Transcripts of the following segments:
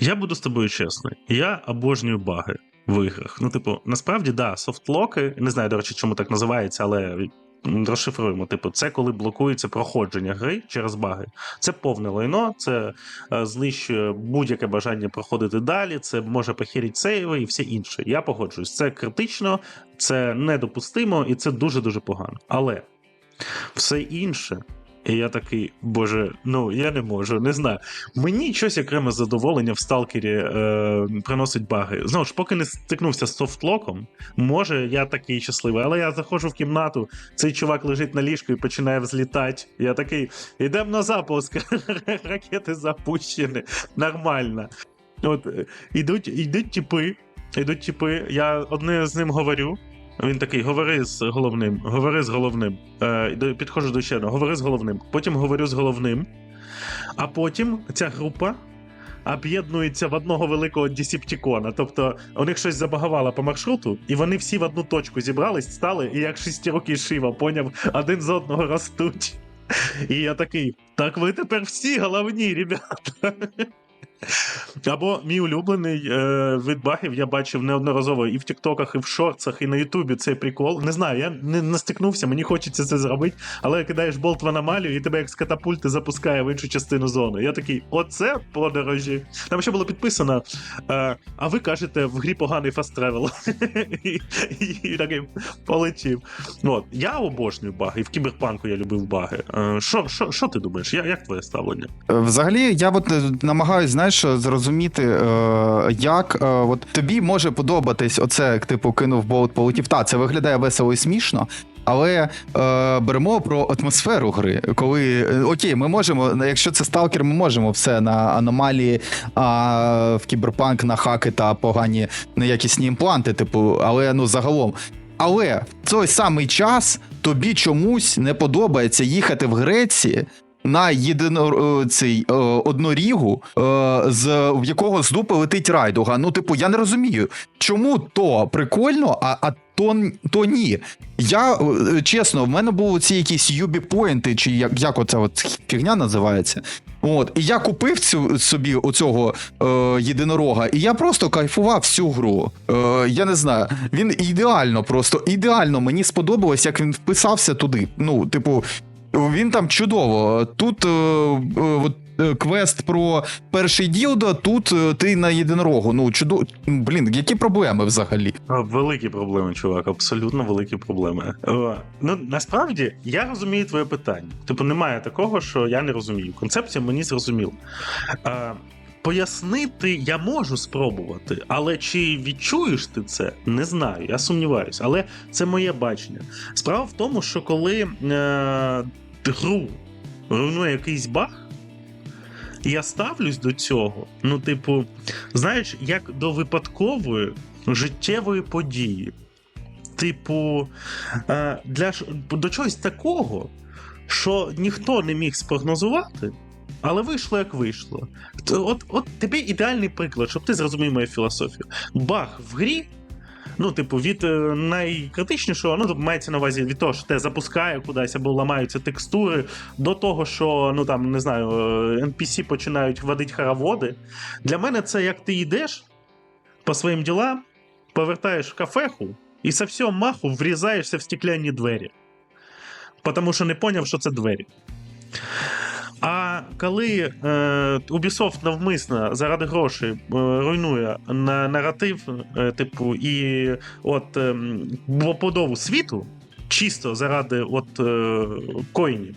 Я буду з тобою чесний. Я обожнюю баги в іграх. Ну, типу, насправді, да, софтлоки, не знаю, до речі, чому так називається, але розшифруємо. Типу, це коли блокується проходження гри через баги. Це повне лайно, це е, знищує будь-яке бажання проходити далі, це може похерити сейви і все інше. Я погоджуюсь. Це критично, це недопустимо і це дуже-дуже погано. Але все інше. І я такий, боже, ну я не можу, не знаю. Мені щось окреме задоволення в сталкері е, приносить баги. Знову ж, поки не стикнувся з софтлоком, може я такий щасливий, але я заходжу в кімнату, цей чувак лежить на ліжку і починає взлітати. Я такий, йдемо на запуск, ракети запущені, нормально. От, е, ідуть, ідуть типи, ідуть типи, я одне з ним говорю. Він такий: говори з головним, говори з головним. Е, підходжу до ще одного, говори з головним. Потім говорю з головним. А потім ця група об'єднується в одного великого десептикона. Тобто у них щось забагавало по маршруту, і вони всі в одну точку зібрались, стали, і як шестірокий шива, поняв, один з одного ростуть. І я такий: так ви тепер всі головні, ребята. Або мій улюблений е, вид багів я бачив неодноразово і в Тіктоках, і в шорцах, і на Ютубі цей прикол. Не знаю, я не настикнувся, мені хочеться це зробити, але кидаєш болт в аномалію, і тебе як з катапульти запускає в іншу частину зони. Я такий, оце подорожі. Там ще було підписано. Е, а ви кажете, в грі поганий фаст тревел. і, такий полетів. От, я обожнюю баги, і в кіберпанку я любив баги. Е, Що ти думаєш? Як твоє ставлення? Е, Взагалі, я от е, намагаюсь, знаєш, зрозуміти, е, як е, от тобі може подобатись оце, як типу кинув болт полетів. Та, це виглядає весело і смішно. Але е, беремо про атмосферу гри. Коли е, окей, ми можемо, якщо це сталкер, ми можемо все на аномалії, а в кіберпанк на хаки та погані неякісні імпланти, типу, але ну загалом. Але в той самий час тобі чомусь не подобається їхати в Греції на єдино е, цей е, однорігу, е, з в якого з дупи летить райдуга. Ну, типу, я не розумію, чому то прикольно, а, а то, то ні. Я чесно, в мене були ці якісь юбі поінти, чи як, як оця от фігня називається. От, і я купив цю собі оцього е, єдинорога, і я просто кайфував всю гру. Е, я не знаю, він ідеально, просто ідеально мені сподобалось, як він вписався туди. Ну, типу, він там чудово. Тут е, е, от, е, квест про перший ділда, тут ти на єдинорогу. Ну, чудово. Блін, які проблеми взагалі? Великі проблеми, чувак, абсолютно великі проблеми. Ну насправді я розумію твоє питання. Типу, немає такого, що я не розумію. Концепція мені зрозуміла. Пояснити я можу спробувати, але чи відчуєш ти це, не знаю. Я сумніваюся. Але це моє бачення. Справа в тому, що коли е, гру руйнує якийсь баг, я ставлюсь до цього. Ну, типу, знаєш, як до випадкової життєвої події. Типу, е, для, до чогось такого, що ніхто не міг спрогнозувати, але вийшло як вийшло. От, от тобі ідеальний приклад, щоб ти зрозумів мою філософію. Баг в грі. Ну, типу, від е, найкритичнішого, ну, тобто мається на увазі від того, що те запускає кудись або ламаються текстури, до того, що, ну там, не знаю, е, NPC починають водити хороводи. Для мене це як ти йдеш по своїм ділам, повертаєш в кафеху і со всього маху врізаєшся в стекляні двері. Тому що не поняв, що це двері. А коли е, Ubisoft навмисно заради грошей е, руйнує на наратив, е, типу, і от е, побудову світу, чисто заради от, е, коїнів,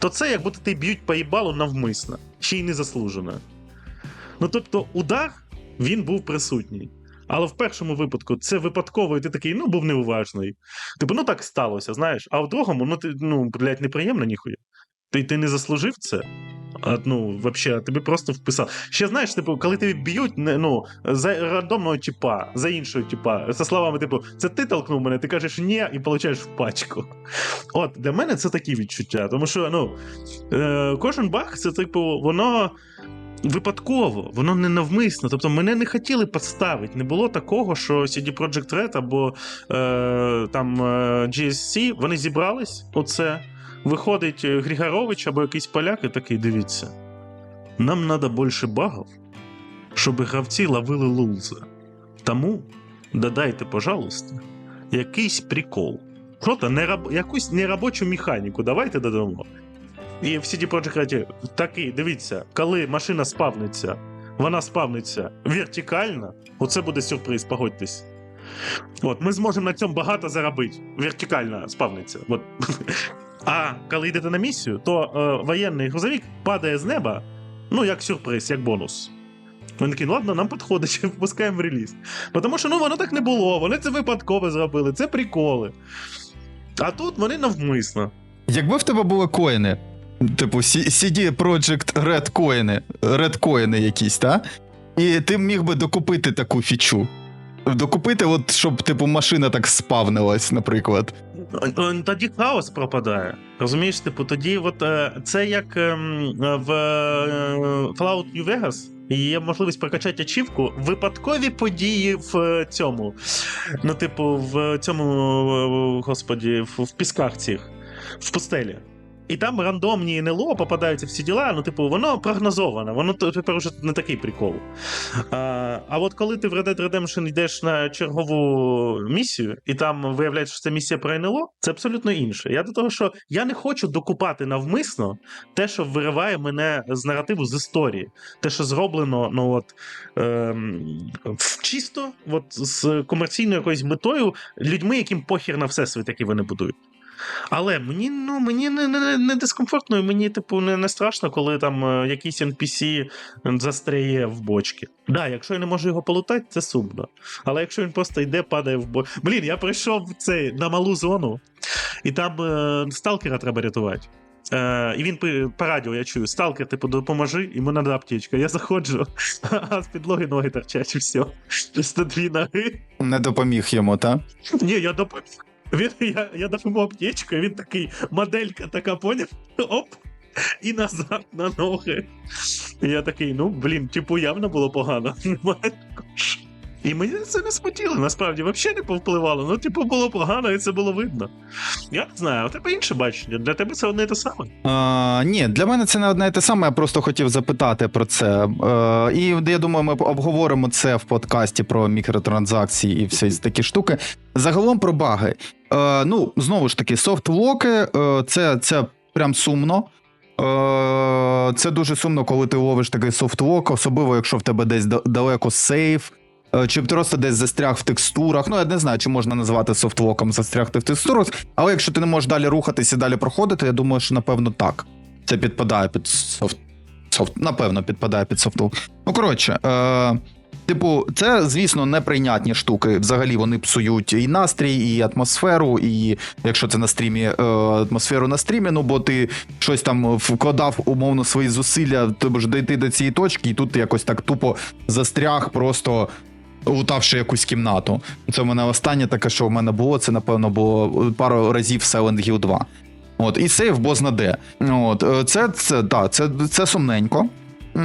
то це як будто ти б'ють поїбалу навмисно, ще й не заслужено. Ну тобто, удар він був присутній. Але в першому випадку це випадково, і ти такий, ну, був неуважний. Типу, ну так сталося, знаєш. А в другому, ну ти, ну, блядь, неприємно ніхуя. Ти, ти не заслужив це. А, ну, вообще, тобі просто вписав. Ще знаєш, типу, коли тебе б'ють, ну, за рандомного типа, за іншого типа, за словами, типу, це ти толкнув мене, ти кажеш ні, і получаєш в пачку. От, для мене це такі відчуття. Тому що, ну, е, кожен баг, це, типу, воно випадково, воно не навмисно. Тобто мене не хотіли підставити. Не було такого, що CD Projekt Red або е, там е, GSC, вони зібрались. Оце. Виходить е, Григорович або якийсь поляк і такий, дивіться. Нам треба більше багів. щоб гравці ловили лулзи. Тому додайте, пожалуйста, якийсь прикол. Просто нераб... якусь неробочу механіку давайте додамо. І в CD Projekt Red такий, дивіться, коли машина спавниться, вона спавниться вертикально, оце буде сюрприз, погодьтесь. От, ми зможемо на цьому багато заробити. Вертикально спавниться. От. А коли йдете на місію, то е, воєнний грузовик падає з неба, ну, як сюрприз, як бонус. Вони такі, ну ладно, нам підходить, впускаємо в реліз. Тому що ну, воно так не було, вони це випадково зробили, це приколи. А тут вони навмисно. Якби в тебе були коїни, типу CD Projekt Red коїни, Red коїни якісь, та? І ти міг би докупити таку фічу. Докупити, от, щоб, типу, машина так спавнилась, наприклад. Тоді хаос пропадає. Розумієш, типу, тоді от, е, це як ем, в е, Fallout New Vegas. Є можливість прокачати ачівку випадкові події в е, цьому. Ну, типу, в цьому, господі, в пісках цих, в пустелі. І там рандомні НЛО попадаються всі діла, ну, типу, воно прогнозовано, воно тепер уже не такий прикол. А, а от коли ти в Red Dead Redemption йдеш на чергову місію, і там виявляється, що це місія про НЛО, це абсолютно інше. Я до того, що я не хочу докупати навмисно те, що вириває мене з наративу з історії. Те, що зроблено, ну от ем, чисто, от з комерційною якоюсь метою, людьми, яким похір на всесвіт, який вони будують. Але мені ну мені не, не, не дискомфортно, і мені, типу, не, не страшно, коли там е, якийсь NPC застряє в бочки. Да, якщо я не можу його полутати, це сумно. Але якщо він просто йде, падає в бочку. Блін, я прийшов цей на малу зону, і там е, сталкера треба рятувати. Е, і він по, радіо я чую: сталкер, типу, допоможи, йому треба аптечка. Я заходжу, а з підлоги ноги торчать, і все. Просто дві ноги. Не допоміг йому, та? Ні, я допоміг. Він, я, я дав йому аптечку, він такий, моделька така, поняв? Оп! І назад на ноги. Я такий, ну, блін, типу, явно було погано. Немає. І мені це не смутіло, насправді, взагалі не повпливало. Ну, типу, було погано, і це було видно. Я не знаю, у тебе інше бачення. Для тебе це одне і те саме. А, ні, для мене це не одне і те саме. Я просто хотів запитати про це. Е, і я думаю, ми обговоримо це в подкасті про мікротранзакції і всі такі штуки. Загалом про баги. Е, ну, знову ж таки, софтлоки е, це, це прям сумно. Це дуже сумно, коли ти ловиш такий софтлок, особливо якщо в тебе десь далеко сейф. Е, Чи просто десь застряг в текстурах. Ну, я не знаю, чи можна назвати софтлоком застрягти в текстурах, але якщо ти не можеш далі рухатися і далі проходити, я думаю, що напевно так. Це підпадає під софт. софт напевно, підпадає під софтлок. Ну, коротше, е, типу, це, звісно, неприйнятні штуки. Взагалі вони псують і настрій, і атмосферу, і якщо це на стрімі, е, атмосферу на стрімі, ну бо ти щось там вкладав умовно свої зусилля, тобі ж дійти до цієї точки, і тут ти якось так тупо застряг, просто лутавши якусь кімнату. Це в мене останнє таке, що в мене було. Це, напевно, було пару разів Silent Hill 2. От, і сейв бозна де. От, е, це, це, да, це, це сумненько.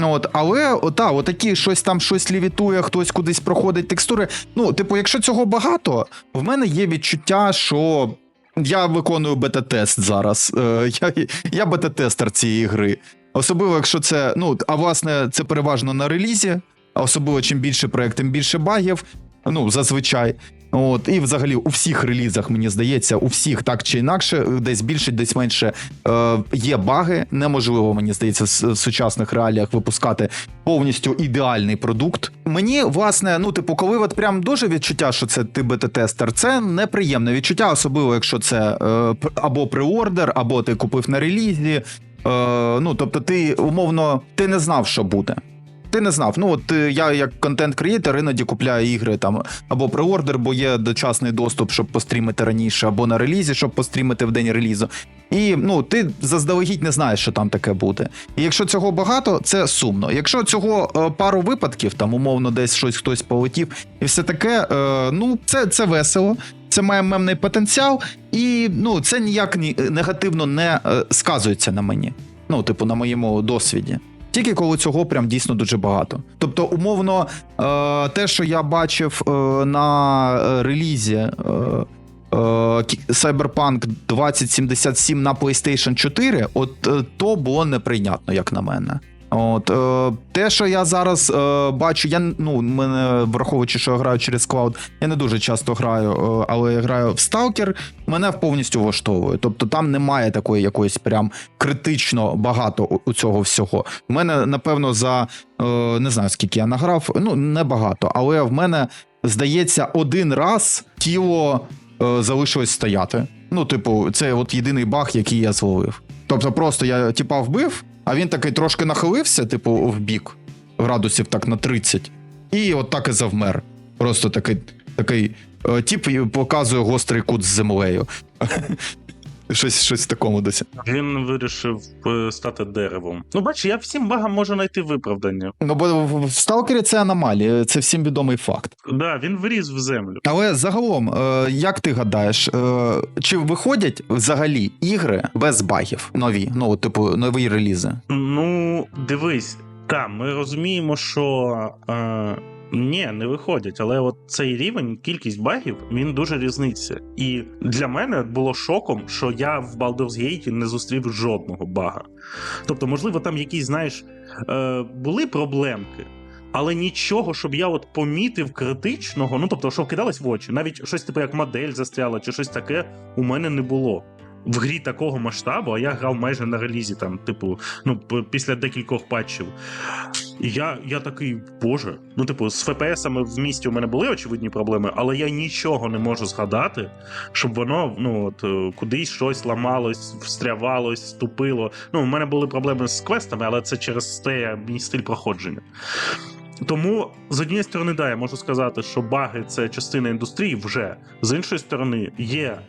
От, але ота, отакі щось там щось лівітує, хтось кудись проходить текстури. Ну, типу, якщо цього багато, в мене є відчуття, що я виконую бета-тест зараз. Е, я, я бета-тестер цієї гри. Особливо, якщо це, ну, а власне, це переважно на релізі, особливо чим більше проект, тим більше багів. Ну, зазвичай. От, і взагалі у всіх релізах, мені здається, у всіх так чи інакше, десь більше, десь менше е, є баги. Неможливо, мені здається, в сучасних реаліях випускати повністю ідеальний продукт. Мені, власне, ну, типу, коли от прям дуже відчуття, що це ти бета-тестер, це неприємне відчуття, особливо якщо це е, або преордер, або ти купив на релізі. Е, ну, тобто, ти умовно ти не знав, що буде. Ти не знав. Ну от е, я як контент-креатор іноді купляю ігри там або преордер, бо є дочасний доступ, щоб пострімити раніше, або на релізі, щоб пострімити в день релізу. І ну ти заздалегідь не знаєш, що там таке буде. І якщо цього багато, це сумно. Якщо цього е, пару випадків, там умовно десь щось хтось полетів, і все таке, е, ну це, це весело. Це має мемний потенціал, і ну це ніяк ні, негативно не е, сказується на мені. Ну, типу, на моєму досвіді. Тільки коли цього прям дійсно дуже багато. Тобто, умовно, е, те, що я бачив е, на е, релізі Cyberpunk 2077 на PlayStation 4, от то було неприйнятно, як на мене. От е, те, що я зараз е, бачу, я ну мене враховуючи, що я граю через клауд, я не дуже часто граю, е, але я граю в Сталкер, мене повністю влаштовує. Тобто там немає такої якоїсь прям критично багато у, у цього всього. У мене, напевно, за е, не знаю скільки я награв, ну не багато, але в мене здається один раз тіло е, залишилось стояти. Ну, типу, це от єдиний баг, який я зловив. Тобто, просто я типа вбив, а він такий трошки нахилився, типу, в бік градусів так на 30, і от так і завмер. Просто такий, такий Тіп тип показує гострий кут з землею. Щось, щось в такому досі. Він вирішив е, стати деревом. Ну, бач, я всім багам можу знайти виправдання. Ну, бо в Сталкері це аномалія, це всім відомий факт. Да, він виріс в землю. Але загалом, е, як ти гадаєш, е, чи виходять взагалі ігри без багів нові? Ну, типу, нові релізи? Ну, дивись, там ми розуміємо, що е, ні, не виходять, але от цей рівень, кількість багів, він дуже різниця. І для мене було шоком, що я в Baldur's Gate не зустрів жодного бага. Тобто, можливо, там якісь, знаєш, е, були проблемки. Але нічого, щоб я от помітив критичного, ну тобто, що вкидалось в очі, навіть щось типу як модель застряла чи щось таке, у мене не було. В грі такого масштабу, а я грав майже на релізі, там, типу, ну, після декількох патчів. Я, я такий, боже. Ну, типу, з ФПСами в місті у мене були очевидні проблеми, але я нічого не можу згадати, щоб воно ну, от, е, кудись щось ламалось, встрявалось, ступило. Ну, у мене були проблеми з квестами, але це через те мій стиль проходження. Тому з однієї сторони, да, я можу сказати, що баги це частина індустрії вже. З іншої сторони, є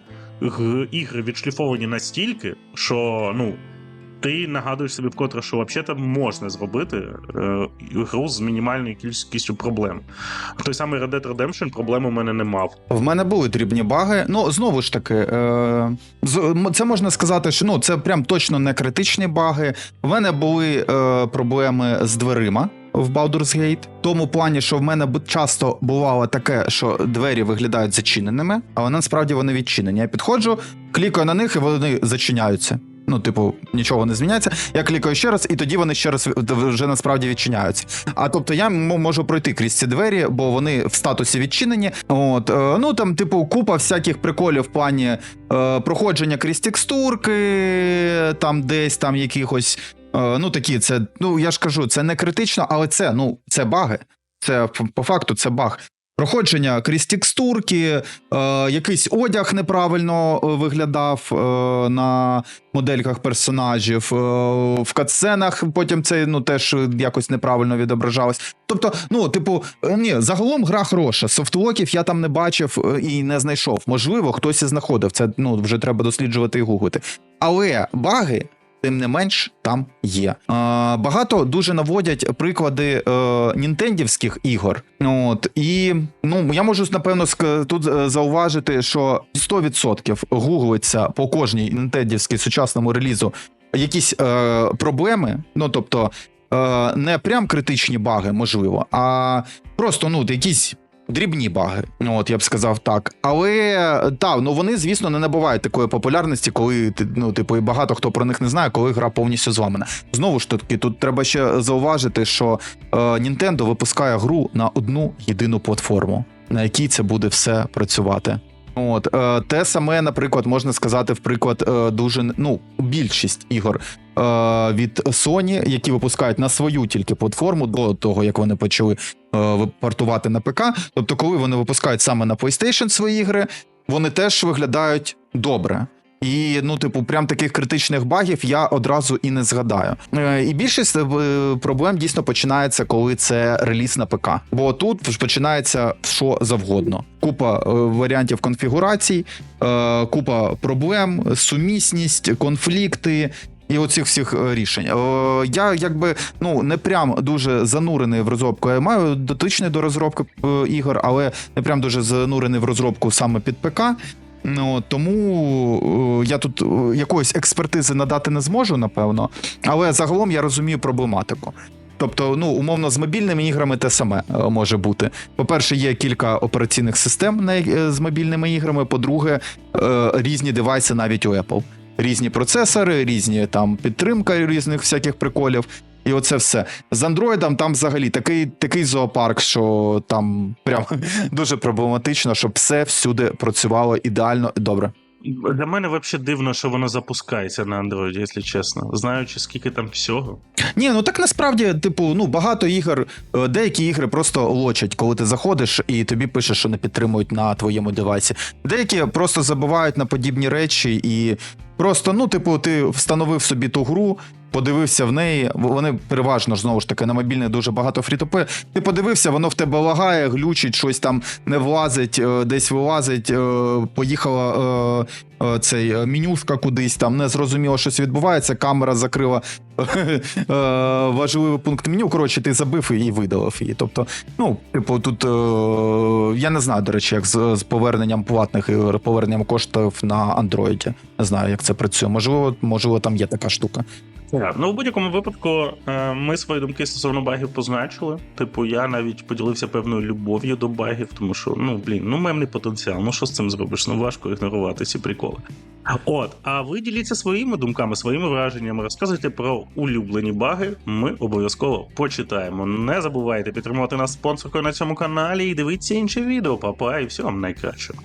ігри відшліфовані настільки, що ну. Ти нагадуєш собі вкотре, що взагалі можна зробити е, гру з мінімальною кількістю проблем. Той самий Red Dead Redemption проблем у мене не мав. В мене були дрібні баги. Ну, знову ж таки, е, це можна сказати, що ну, це прям точно не критичні баги. В мене були е, проблеми з дверима. В Baldur's Gate. В тому плані, що в мене часто бувало таке, що двері виглядають зачиненими, але насправді вони відчинені. Я підходжу, клікаю на них, і вони зачиняються. Ну, типу, нічого не зміняється. Я клікаю ще раз, і тоді вони ще раз вже насправді відчиняються. А тобто я можу пройти крізь ці двері, бо вони в статусі відчинені. От е, ну там, типу, купа всяких приколів в плані е, проходження крізь текстурки, там десь там якихось. Е, ну такі, це ну я ж кажу, це не критично, але це ну це баги. Це по факту це баг. Проходження крізь текстурки, е, якийсь одяг неправильно е, виглядав е, на модельках персонажів, е, в катсценах потім це ну теж якось неправильно відображалось. Тобто, ну, типу, е, ні, загалом гра хороша. Софтлоків я там не бачив і не знайшов. Можливо, хтось і знаходив. Це ну вже треба досліджувати і гуглити. Але баги. Тим не менш, там є. А, багато дуже наводять приклади е, нінтендівських ігор. От і ну я можу напевно тут е, зауважити, що 100% гуглиться по кожній нінтендівській сучасному релізу якісь е, проблеми. Ну тобто е, не прям критичні баги, можливо, а просто ну якісь. Дрібні баги, ну от я б сказав так. Але так, ну вони, звісно, не набувають такої популярності, коли ну, типу, і багато хто про них не знає, коли гра повністю зламана. Знову ж таки, тут треба ще зауважити, що е, Nintendo випускає гру на одну єдину платформу, на якій це буде все працювати. От е, те саме, наприклад, можна сказати, в приклад е, дуже ну більшість ігор е, від Sony, які випускають на свою тільки платформу до того, як вони почали портувати на ПК. Тобто, коли вони випускають саме на PlayStation свої ігри, вони теж виглядають добре. І ну, типу, прям таких критичних багів я одразу і не згадаю. Е, І більшість е, проблем дійсно починається, коли це реліз на ПК. Бо тут починається що завгодно. Купа е, варіантів конфігурацій, купа проблем, сумісність, конфлікти. І оцих всіх рішень. Я якби ну не прям дуже занурений в розробку. Я маю дотичний до розробки ігор, але не прям дуже занурений в розробку саме під ПК. Ну тому е, я тут е, якоїсь експертизи надати не зможу, напевно, але загалом я розумію проблематику. Тобто, ну умовно, з мобільними іграми те саме е, може бути. По-перше, є кілька операційних систем з мобільними іграми. По-друге, різні девайси навіть у Apple. Різні процесори, різні там підтримка різних всяких приколів. І оце все. З Андроїдом там взагалі такий, такий зоопарк, що там прям дуже проблематично, щоб все всюди працювало ідеально і добре. Для мене взагалі дивно, що воно запускається на Android, якщо чесно. Знаючи, скільки там всього. Ні, ну так насправді, типу, ну багато ігор, е, деякі ігри просто лочать, коли ти заходиш і тобі пише, що не підтримують на твоєму девайсі. Деякі просто забувають на подібні речі і просто, ну, типу, ти встановив собі ту гру. Подивився в неї, вони переважно знову ж таки на мобільних дуже багато фрітопи. Ти подивився, воно в тебе лагає, глючить, щось там не влазить, е, десь вилазить, е, поїхала е, цей менюшка кудись, там не зрозуміло, щось відбувається, камера закрила важливий пункт меню. Коротше, ти забив і видалив її. Тобто, ну, типу, тут я не знаю, до речі, як з, з поверненням платних ігор, поверненням коштів на андроїді. Не знаю, як це працює. Можливо, можливо, там є така штука. Ну в будь-якому випадку е, ми свої думки стосовно багів позначили. Типу, я навіть поділився певною любов'ю до багів, тому що ну блін, ну мемний потенціал. Ну що з цим зробиш? Ну важко ігнорувати ці приколи. От, а ви діліться своїми думками, своїми враженнями, розказуйте про улюблені баги. Ми обов'язково почитаємо. Не забувайте підтримувати нас спонсоркою на цьому каналі і дивіться інші відео. Папа, і всього вам найкращого.